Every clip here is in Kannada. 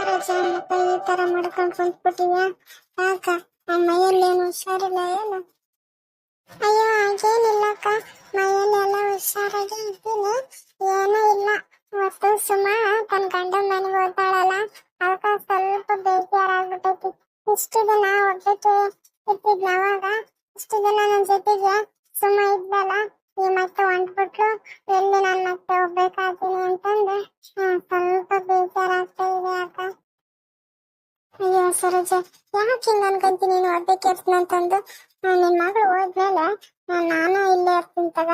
ರಜ ಮತ್ತೆ ಈ ತರ ಮಾಡ್ಕೊಂಡ್ ಕುಂತ್ಬಿಟ್ಟಿದ್ಯಾ ಯಾಕ ನನ್ ಮೈಯಲ್ಲಿ ಏನು? ಹುಷಾರಿಲ್ಲ ಏನು ಅಯ್ಯೋ ಹಾಗೇನಿಲ್ಲಕ್ಕ ಮೈಯಲ್ಲಿ ಎಲ್ಲ ಹುಷಾರಾಗಿ ಇದ್ದೀನಿ ಏನೂ ಇಲ್ಲ. ಇವತ್ತು ಸುಮ ತನ್ನ ಗಂಡ ಮನೆಗೆ ಹೋಗ್ತಾಳಲ್ಲ ಅವಾಗ ಸ್ವಲ್ಪ ಬೇಜಾರಾಗ್ಬಿಟ್ಟೈತಿ ಇಷ್ಟು ದಿನ ಒಬ್ಬಕ್ಕೆ ಇರ್ತಿದ್ನ ಅವಾಗ. ಇಷ್ಟು ದಿನ ನನ್ನ ಜೊತೆಗೆ ಅನ್ಕೊಂತೀನಿ, ನೀನು ಇರ್ತೀನಿ ಅಂತಂದು. ನಿನ್ ಮಗಳು ಹೋದ್ಮೇಲೆ ನಾನು ಇಲ್ಲೇ ಇರ್ತೀನಿ ತಗ.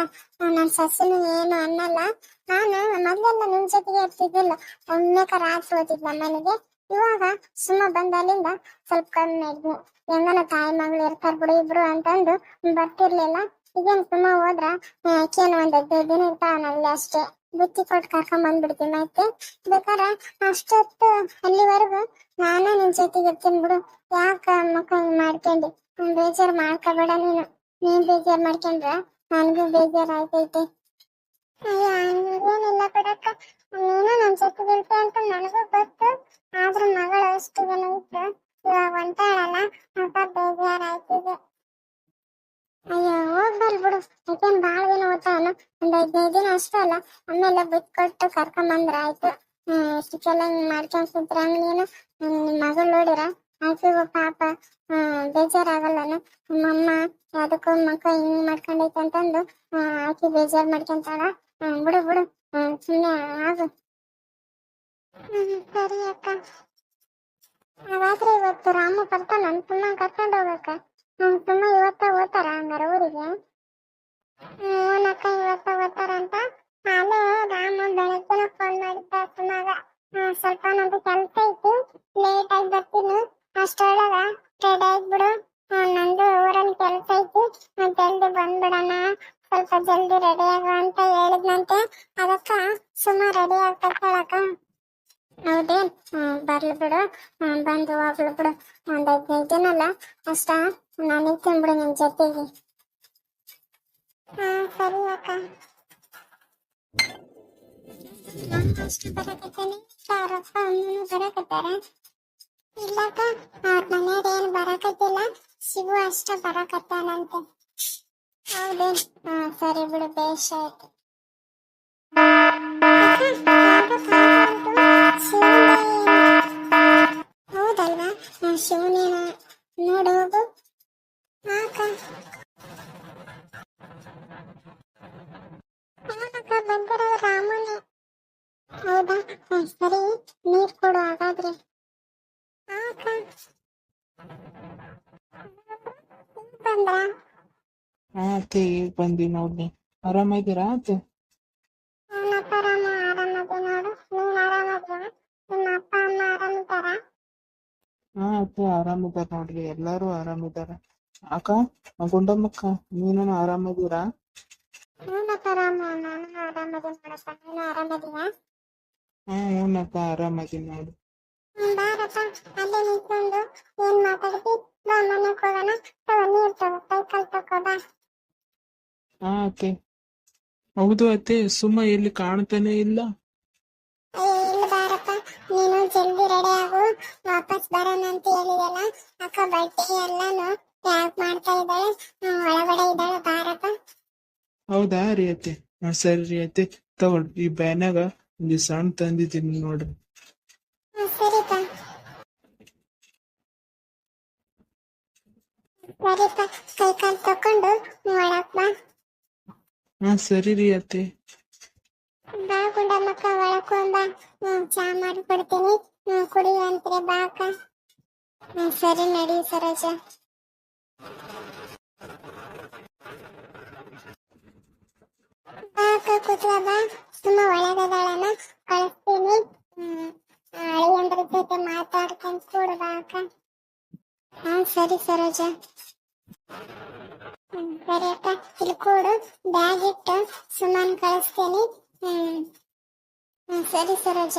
ನನ್ ಸಸಿನು ಏನು ಅನ್ನಲ್ಲ. ನಾನು ಮೊದ್ಲೆಲ್ಲ ನಿಮ್ ಜೊತೆಗೆ ಇರ್ತಿದ್ದಿಲ್ಲ. ಒಮ್ಮೆ ರಾತ್ರಿ ನಮ್ಮ ಮನೆಗೆ ಇವಾಗ ಸುಮ್ಮ ಬಂದ ಅಲ್ಲಿಂದ ಸ್ವಲ್ಪ ಕಮ್ಮಿ ಇದ್ನಿ. ಹೆಂಗನ ತಾಯಿ ಮಗಳು ಇರ್ತಾರ ಬಿಡು, ಇಬ್ರು ಅಂತಂದು ಬರ್ತಿರ್ಲಿಲ್ಲ. ಈಗೇನ್ ಸುಮ್ಮ ಹೋದ್ರ ಆಕೇನು ಒಂದ್ ಹದಿನೈದು ದಿನ ಇರ್ತಾವನಲ್ಲಿ ಅಷ್ಟೇ. ಬುತ್ತಿ ಕೊಟ್ಟು ಕರ್ಕೊಂಡ್ ಬಂದ್ಬಿಡ್ತೀನಿ ಆಯ್ತು ಬೇಕಾರ ಅಷ್ಟೊತ್ತು ಅಲ್ಲಿವರೆಗೂ ನಾನು ನಿನ್ ಜೊತೆಗೆ ಇರ್ತೀನಿ ಬಿಡು. ಯಾಕ ಹಿಂಗ್ ಮಾಡ್ಕೊಂಡಿ? ಬೇಜಾರ್ ಮಾಡ್ಕೋಬೇಡ ನೀನು. ನೀನ್ ಬೇಜಾರ್ ಮಾಡ್ಕೊಂಡ್ರ ನನ್ಗೂ ಬೇಜಾರ್ ಆಯ್ತೈತೆ ಏನಿಲ್ಲ ಬಿಡಕ್ಕ. ನೀನು ನನ್ ಜೊತೆಗೆ ಇರ್ತೀಯ ಅಂತ ನನಗೂ ಗೊತ್ತು. ಆದ್ರೂ ಮಗಳು ಅಷ್ಟು ಯಾಕೇನ್ ಬಾಳ ದಿನ ಓದ್ತಾವನು ಒಂದ್ ಹದಿನೈದು ದಿನ ಅಷ್ಟೇ ಅಲ್ಲ, ಆಮೇಲೆ ಬಿಟ್ ಕೊಟ್ಟು ಕರ್ಕೊಂಡ್ ಬಂದ್ರ ಆಯ್ತು. ಹ್ಮ್ ಇಷ್ಟಕ್ಕೆಲ್ಲ ಹಿಂಗ್ ಮಾಡ್ಕೊಂಡ್ ಕುಂತ್ರ ಹಂಗ್ ನೀನು? ನಿಮ್ ಮಗಳು ನೋಡಿರ? ಆಯ್ತು ಪಾಪ. ಬೇಜಾರಾಗಲ್ಲನು ನಮ್ಮಮ್ಮ ಅದಕ್ಕೂ ಮಕ್ಕ ಹಿಂಗ್ ಮಾಡ್ಕೊಂಡೈತೆ ಅಂತಂದು ಆಕಿ ಬೇಜಾರ್ ಮಾಡ್ಕೊಂತಾಳ. ಬಿಡು ಬಿಡು. ಹ್ಮ್, ಸುಮ್ನೆ ಆಗು. ಸರಿ ಅಕ್ಕ. ಹಾಗಾದ್ರೆ ಇವತ್ತು ರಾಮು ಬರ್ತಾನ ಸುಮ್ಮ ಕರ್ಕೊಂಡು ಹೋಗಕ್ಕ? ತುಂಬಾ ಇವತ್ತ ಓದ್ತಾರ ಹಂಗಾರ ಊರಿಗೆ? ಅಕ್ಕ ಇವತ್ತ ಓದ್ತಾರಂತ ಅಲ್ಲೇ ರಾಮ ಬೆಳಗ್ಗೆನ ಫೋನ್ ಮಾಡಿದ್ದ ಸುಮಾಗ. ಸ್ವಲ್ಪ ನಂದು ಕೆಲ್ಸ ಐತಿ. ಲೇಟ್ ಆಗಿ ಬರ್ತೀನಿ. ಅಷ್ಟೊಳಗ ರೆಡಿ ಆಗ್ಬಿಡು ನಂದು ಊರಲ್ಲಿ ಕೆಲ್ಸ ಐತಿ. ಜಲ್ದಿ ಬಂದ್ಬಿಡಣ. ಸ್ವಲ್ಪ ಜಲ್ದಿ ರೆಡಿ ಆಗು ಅಂತ ಹೇಳಿದ್ನಂತೆ. ಅದಕ್ಕ ಸುಮ್ಮ ರೆಡಿ ಆಗ್ತಾಳಕ್ಕ ಹೌದೇನ್ ಬರ್ಲಿ ಬಿಡು. ಬಂದು ಹೋಗ್ಲಿ ಬಿಡು. ಒಂದ್ ಹದಿನೈದು ದಿನ ಅಲ್ಲ ಅಷ್ಟ, ನಾನು ಇರ್ತೀನಿ ಬಿಡು ನಿನ್ ಜೊತೆಗೆ. ಸರಿ ಅಕ್ಕ ನಾನು ಬರಕತ್ತೇನೆ ಬರಕತ್ತಾರ ಇಲ್ಲಕ್ಕ ಅವ್ರ ಮನೆಯವ್ರು ಏನು ಬರಕತ್ತಿಲ್ಲ ಶಿವು ಅಷ್ಟ ಬರಕತ್ತಾನಂತೆ ಹೌದೇನ್ ಸರಿ ಬಿಡು ಬೇಷ್ ಹೌದಲ್ವಾ ಶಿವನೇನ ನೋಡೋದು ಹಾ, ಅಕ್ಕ ಅವನಕ್ಕ ಬಂದಿರೋ ರಾಮನೇ ಹೌದಾ ಹ್ಮ್, ಸರಿ. ನೀರ್ ಕೊಡು ಹಾಗಾದ್ರೆ. ಅತ್ತೆ ಈಗ ಬಂದಿ ನೋಡ್ರಿ. ಆರಾಮಿದ್ದೀರಾ? ಅತ್ತೆ ಹಾ ಅತ್ತೆ ಆರಾಮಿದಾರ ನೋಡ್ರಿ. ಎಲ್ಲಾರು ಆರಾಮಿದಾರ. ಅಕ್ಕ ಗುಂಡಮ್ಮಕ್ಕ ನೀನು ರಾಮ ನಾನು ನೋಡಪ್ಪ. ನೀನು ಹಾ ಹ್ಞೂನಕ್ಕ ಆರಾಮದೀನಿ ನೋಡು. ಹ್ಮ್, ಬಾರಪ್ಪ ಅಲ್ಲೇ ನಿಂತ್ಕೊಂಡು ಏನ್ ಮಾತಾಡ್ತಿ? ಬಾ ಮನೆಗ್ ಹೋಗೋಣ. ತಗೋ ನೀರ್ ತಗೋ ಸೈಕಲ್ ತಗೋ ಬಾ. ಹಾ ಅತ್ತೆ. ಹೌದು ಅತ್ತೆ ಸುಮ್ಮ ಎಲ್ಲಿ ಕಾಣ್ತಾನೆ ಇಲ್ಲ. ಏ ಇಲ್ಲ ಬಾರಪ್ಪ ನೀನು ಜಲ್ದಿ ರೆಡಿ ಆಗು. ವಾಪಸ್ ಬರೋಣ ಅಂತ ಹೇಳಿದಲ್ಲ. ಅಕ್ಕ ಬಟ್ಟೆ ಎಲ್ಲಾನು ಪ್ಯಾಕ್ ಮಾಡ್ತಾ ಇದ್ದಾಳೆ. ಹ್ಮ್, ಒಳಗಡೆ ಇದ್ದಾಳೆ ಬಾರಪ್ಪ. ಹೌದಾ ರೀ ಅತ್ತೆ? ಹಾ ಸರಿ ರೀ ಅತ್ತೆ. ತಗೊಳ್ಳಿ ಈ ಬ್ಯಾನ್ಯಾಗ ಒಂದು ಸಣ್ಣ ತಂದಿದ್ದೀನಿ ನೋಡ್ರಿ ಹಾ ಸರಿ ರೀ ಅತ್ತೆ. ಬಾ ಗುಂಡಮ್ಮಕ್ಕ ಒಳಕ್ ಹೋಗ್ ಬಾ. ಹ್ಮ್ ಚಾ ಮಾಡಿ ಕೊಡ್ತೀನಿ. ಹ್ಮ್ ಕುಡಿ ಅಂತ್ರೆ ಬಾಕ ಸರಿ ನಡಿ ಸರೋಜ ಬಾ ಅಕ್ಕ ಕೂತ್ಕೋ ಬಾ ಸುಮ್ಮ ಒಳಗದಾಳನ ಕಳಿಸ್ತೀನಿ ಹ್ಮ್ ಅಳಿಯಂದ್ರ ಜೊತೆ ಮಾತಾಡ್ಕೊಂಡ್ ಕೂಡು ಬಾ ಅಕ್ಕ ಹಾ ಸರಿ ಸರೋಜ. ಅಕ್ಕ. ಇಲ್ಲಿ ಕೂಡು ಬ್ಯಾಗ್ ಇಟ್ಟು ಸುಮ್ಮನೆ ಕಳಿಸ್ತೇನೆ. ಹ್ಮ್ ಸರಿ ಸರೋಜ.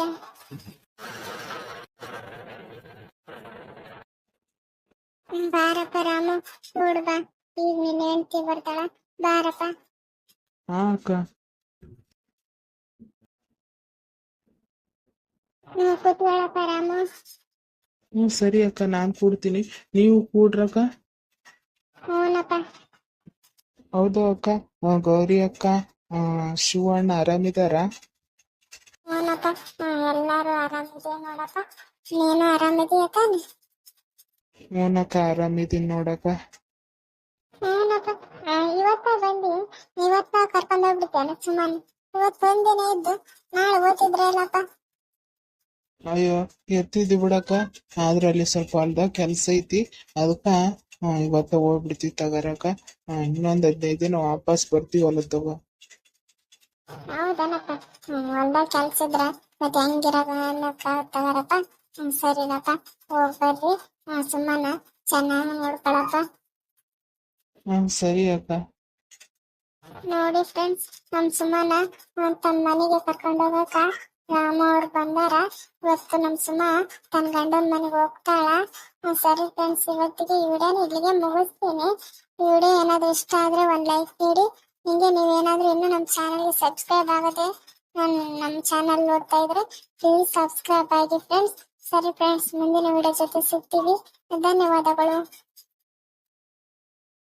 ಬಾರಪ್ಪ ರಾಮು ಕೂಡು ಬಾ. ಈಗ ನಿನ್ನ ಹೆಂಡತಿ ಬರ್ತಾಳ. ಬಾರಪ್ಪ. ಹಾ ಅಕ್ಕ. ಹ್ಮ್ ಕೂತ್ಕೊಳ್ಳಪ್ಪ ರಾಮು. ಹ್ಞೂ ಸರಿ ಅಕ್ಕ ನಾನು ಕೂಡ್ತೀನಿ. ನೀವು ಕೂಡ್ರಕ್ಕ? ಹ್ಞೂನಪ್ಪ ಹೌದು ಅಕ್ಕ. ಆ, ಗೌರಿ ಅಕ್ಕ ಆ, ಶಿವಣ್ಣ ಆರಾಮಿದಾರ? ಹ್ಞೂನಪ್ಪ ಹ್ಮ್ ಎಲ್ಲಾರು ಆರಾಮಿದೆ ನೋಡಪ್ಪ. ನೀನು ಆರಾಮಿದೀಯ ತಾನೆ ಹ್ಞೂನಕ್ಕ ಆರಾಮಿದ್ದೀನಿ ನೋಡಕ್ಕ. ಹ್ಞೂನಪ್ಪ ಆ, ಇವತ್ತ ಬಂದಿ ಇವತ್ತ ಕರ್ಕೊಂಡ್ ಹೋಗ್ಬಿಡ್ತೇನೆ ಸುಮ್ಮನೆ ಇವತ್ತು ಒಂದಿನ ಇದ್ದು ನಾಳೆ ಓದಿದ್ರೆ ಇಲ್ಲಪ್ಪ ಅಯ್ಯೋ ಎತ್ತಿದ್ವಿ ಬಿಡಕ್ಕ ಆದ್ರ ಅಲ್ಲಿ ಸ್ವಲ್ಪ ಹೊಲ್ದಾಗ ಕೆಲ್ಸ ಐತಿ. ಅದಕ್ಕ ಇವತ್ತ ಹೋಗ್ಬಿಡ್ತೀವಿ ತಗರಕ ಇನ್ನೊಂದ್ ಹದಿನೈದು ದಿನ ವಾಪಸ್ ಬರ್ತೀವಿ ಹೊಲದ ತಗೋ. ಹೌದನಪ್ಪ ಹೊಲ್ದಾಗ ಕೆಲ್ಸ ಇದ್ರ ಮತ್ತೆ ಹೆಂಗಿರಕ ತಗರಪ್ಪ ಸರಿನಪ್ಪ ಹೋಗ್ ಬರ್ರಿ. ಸುಮ್ಮನ ಚೆನ್ನಾಗಿ ನೋಡ್ಕೊಳಪ್ಪ ಹ್ಮ್ ಸರಿ ಅಕ್ಕ. ನೋಡಿ ಫ್ರೆಂಡ್ಸ್ ನಮ್ ಸುಮ್ಮನ ತಮ್ಮ ಮನೆಗೆ ರಾಮ ಅವ್ರು ಬಂದಾರ. ಇವತ್ತು ನಮ್ ಸುಮ ತನ್ನ ಗಂಡನ ಮನೆಗೆ ಹೋಗ್ತಾಳ. ಸರಿ ಫ್ರೆಂಡ್ಸ್, ಇವತ್ತಿಗೆ ಈ ಇಲ್ಲಿಗೆ ಮುಗಿಸ್ತೀನಿ. ಈ ವಿಡಿಯೋ ಏನಾದ್ರು ಇಷ್ಟ ಆದ್ರೆ ಒಂದ್ ಲೈಕ್ ನೀಡಿ ಹಿಂಗೆ ನೀವೇನಾದ್ರೂ ಇನ್ನೂ ನಮ್ಮ ಚಾನಲ್ಗೆ ಸಬ್ಸ್ಕ್ರೈಬ್ ಆಗದೆ ನಾನು ನಮ್ಮ ಚಾನಲ್ ನೋಡ್ತಾ ಇದ್ರೆ ಪ್ಲೀಸ್ ಸಬ್ಸ್ಕ್ರೈಬ್ ಆಗಿ ಫ್ರೆಂಡ್ಸ್. ಸರಿ ಫ್ರೆಂಡ್ಸ್, ಮುಂದಿನ ವಿಡಿಯೋ ಜೊತೆ ಸಿಗ್ತೀವಿ. ಧನ್ಯವಾದಗಳು.